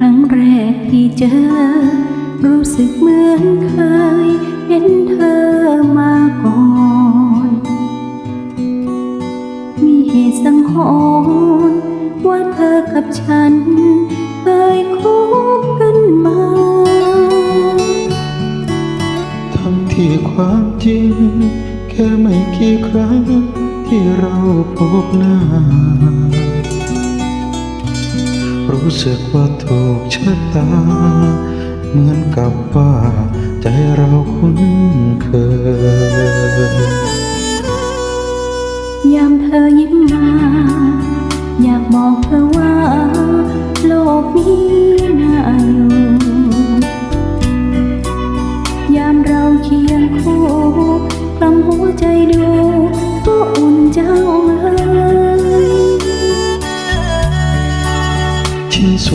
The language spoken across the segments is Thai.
ครั้งแรกที่เจอ รู้สึกเหมือนเคยเห็นเธอมาก่อน มีเหตุสังหรณ์ว่าเธอกับฉัน เคยคบกันมา ทั้งที่ความจริง แค่ไม่กี่ครั้งที่เราพบหน้า รู้สึกว่าถูกชะตา เหมือนกับว่าใจเราคุ้นเคย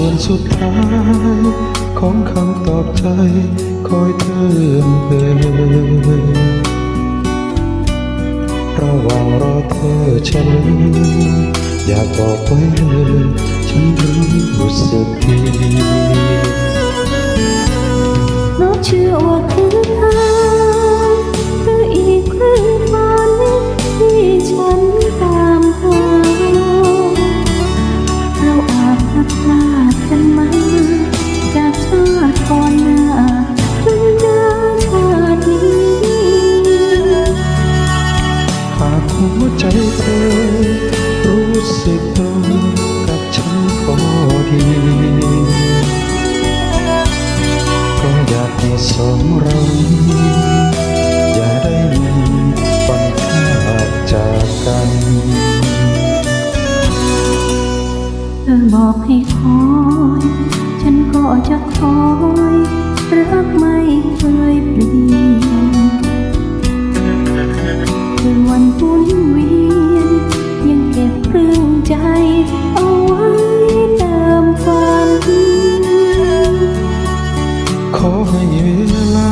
ส่วนสุดท้าย ของคำตอบใจ คอยเติมเต็มระหว่างรอเธอฉันอยากบอกไว้เลย ชาติก่อนหน้าจนเจอชาตินี้ หากหัวใจเธอ รู้สึกตรงกับฉันพอดี ก็อยากให้สองเรานี้อย่าได้มีวันพลาจากกันเธอบอกให้คอย ฉันก็จะคอยรักไม่เคยเปลี่ยนคือวันหมุนเวียน ยังเก็บเรื่องใจเอาไว้เติมฝันขอให้เวลา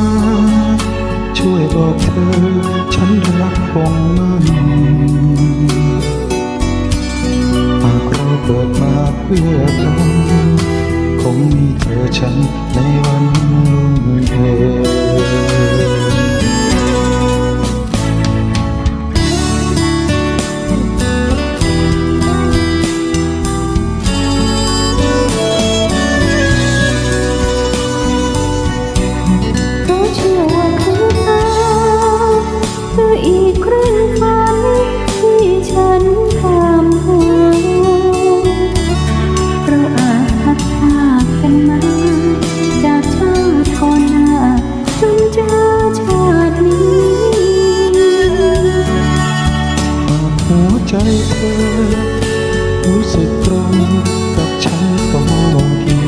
ช่วยบอกเธอ ฉันรักคงมั่นหากเราเกิดมาเพื่อกัน คงมีเธอฉันในวันลุ่งเอเรู้สึกตรงกับฉันพอดี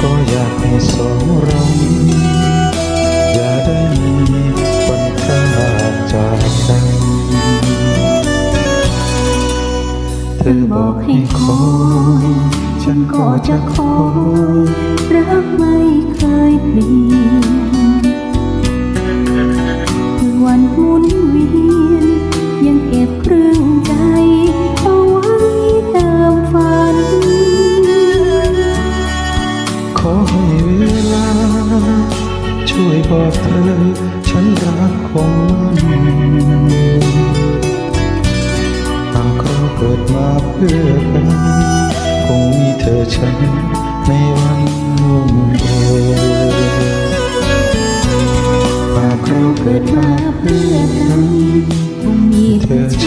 ก็อยากให้สองเราอย่าได้มีวันพลาจากกันเธอบอกให้คอยฉันก็จะจะคคอยรักไม่เคยเปลี่ยน เวลา ช่วยบอกเธอ ฉันรักคงมันหากเราเกิดมาเพื่อกันคงมีเธอฉันในวันลุ่มเอหากเราเกิดมาเพื่อกันคงมีเธอ